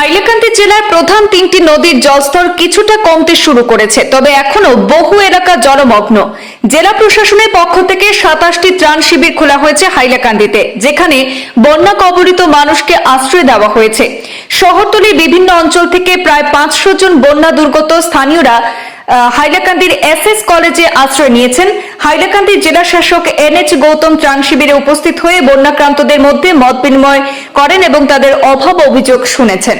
হাইলাকান্দি জেলার প্রধান তিনটি নদীর জলস্তর কিছুটা কমতে শুরু করেছে, তবে এখনও বহু এলাকা জলমগ্ন। জেলা প্রশাসনের পক্ষ থেকে সাতাশটি ত্রাণ শিবির খোলা হয়েছে হাইলাকান্দিতে, যেখানে বন্যা কবরিত মানুষকে আশ্রয় দেওয়া হয়েছে। শহরতলির বিভিন্ন অঞ্চল থেকে প্রায় পাঁচশো জন বন্যা দুর্গত স্থানীয়রা হাইলাকান্দির এস এস কলেজে আশ্রয় নিয়েছেন। হাইলাকান্দি জেলা শাসক এন এইচ গৌতম ত্রাণ শিবিরে উপস্থিত হয়ে বন্যাক্রান্তদের মধ্যে মত বিনিময় করেন এবং তাদের অভাব অভিযোগ শুনেছেন।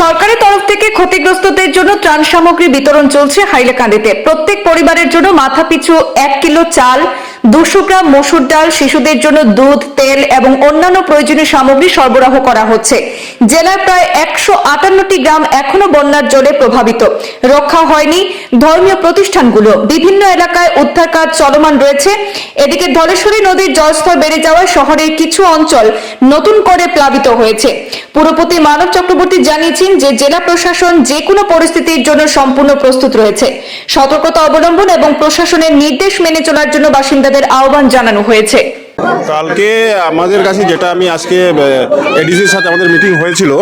সরকারের তরফ থেকে ক্ষতিগ্রস্তদের জন্য ত্রাণ সামগ্রী বিতরণ চলছে হাইলাকান্দিতে। প্রত্যেক পরিবারের জন্য মাথাপিছু এক কিলো চাল দুশো গ্রাম মসুর ডাল শিশুদের জন্য দুধ, তেল এবং অন্যান্য প্রয়োজনীয় সামগ্রী সরবরাহ করা হচ্ছে। জেলার প্রায় একশো আটান্নটি গ্রাম এখনও বন্যার জলে প্রভাবিত। রক্ষা হয়নি ধর্মীয় প্রতিষ্ঠানগুলো। বিভিন্ন এলাকায় উদ্ধার কাজ চলমান রয়েছে। এদিকে ধলেশ্বরী নদীর জলস্তর বেড়ে যাওয়ায় শহরের কিছু অঞ্চল নতুন করে প্লাবিত হয়েছে। পুরপতি মানব চক্রবর্তী জানিয়েছেন যে জেলা প্রশাসন যে কোনো পরিস্থিতির জন্য সম্পূর্ণ প্রস্তুত রয়েছে। সতর্কতা অবলম্বন এবং প্রশাসনের নির্দেশ মেনে চলার জন্য বাসিন্দাদের আহ্বান জানানো হয়েছে। কালকে আমাদের কাছে যেটা আমি আজকে এডিসির সাথে আমাদের মিটিং হয়েছিল,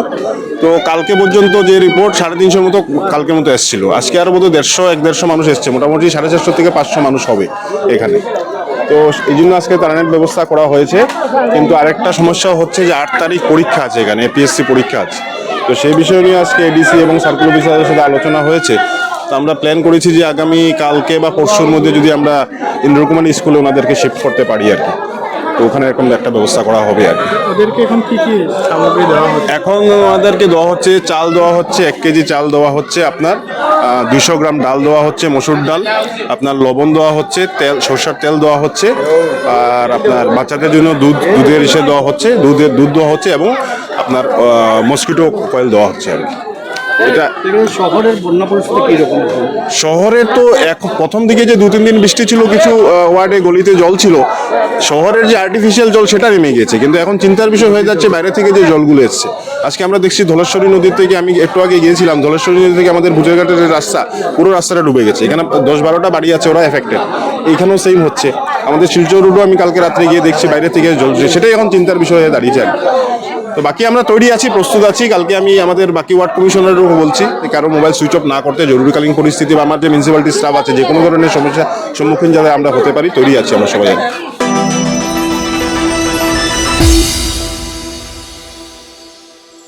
তো কালকে পর্যন্ত যে রিপোর্ট সাড়ে তিনশোর মতো কালকে মতো এসেছিল। আজকে আরও বোধহয় দেড়শো, এক দেড়শো মানুষ এসছে। মোটামুটি সাড়ে চারশো থেকে পাঁচশো মানুষ হবে এখানে। তো এই জন্য আজকে তারানের ব্যবস্থা করা হয়েছে। কিন্তু আরেকটা সমস্যা হচ্ছে যে আট তারিখ পরীক্ষা আছে এখানে এপিএসসি পরীক্ষা আছে। তো সেই বিষয় নিয়ে আজকে এডিসি এবং সার্কুল অফিসারের সাথে আলোচনা হয়েছে। তো আমরা প্ল্যান করেছি যে আগামী কালকে বা পরশুর মধ্যে যদি আমরা ইন্দ্রকুমার স্কুলে ওনাদেরকে শিফট করতে পারি আর কি। তো ওখানে এরকম একটা ব্যবস্থা করা হবে আর কি। ওদেরকে এখন কি কি সামগ্রী দেওয়া হচ্ছে? এখন আমাদেরকে দেওয়া হচ্ছে চাল দেওয়া হচ্ছে এক কেজি চাল দেওয়া হচ্ছে আপনার দুশো গ্রাম ডাল দেওয়া হচ্ছে মসুর ডাল আপনার লবণ দেওয়া হচ্ছে তেল সরষের তেল দেওয়া হচ্ছে আর আপনার বাচ্চাদের জন্য দুধ দুধের ইসে দেওয়া হচ্ছে দুধের দুধ দেওয়া হচ্ছে এবং আপনার মসকিটো কয়েল দেওয়া হচ্ছে আর কি। এটা শহরের বন্যা পরিস্থিতি কীরকম? শহরে তো এখন প্রথম দিকে যে দু তিন দিন বৃষ্টি ছিল কিছু ওয়ার্ডে গলিতে জল ছিল শহরের যে আর্টিফিশিয়াল জল সেটা নেমে গেছে কিন্তু এখন চিন্তার বিষয় হয়ে যাচ্ছে বাইরে থেকে যে জলগুলো এসছে। আজকে আমরা দেখছি ধলেশ্বরী নদীর থেকে আমি একটু আগে গিয়েছিলাম ধলেশ্বরী নদী থেকে আমাদের বুঝেরঘাটের যে রাস্তা পুরো রাস্তাটা ডুবে গেছে। এখানে দশ বারোটা বাড়ি আছে ওরা এফেক্টেড এইখানেও সেম হচ্ছে। আমাদের শিলচর রোডও আমি কালকে রাত্রে গিয়ে দেখছি, বাইরে থেকে জ্বলছে সেটাই এখন চিন্তার বিষয় হয়ে দাঁড়িয়েছে তো বাকি আমরা তৈরি আছি, প্রস্তুত আছি। কালকে আমি আমাদের বাকি ওয়ার্ড কমিশনারও বলছি যে কারও মোবাইল সুইচ অফ না করতে জরুরিকালীন পরিস্থিতি বা আমার যে মিউনিসিপ্যালিটি স্টাফ আছে, যে কোনো ধরনের সমস্যা সম্মুখীন যাতে আমরা হতে পারি, তৈরি আছি আমরা সবাই।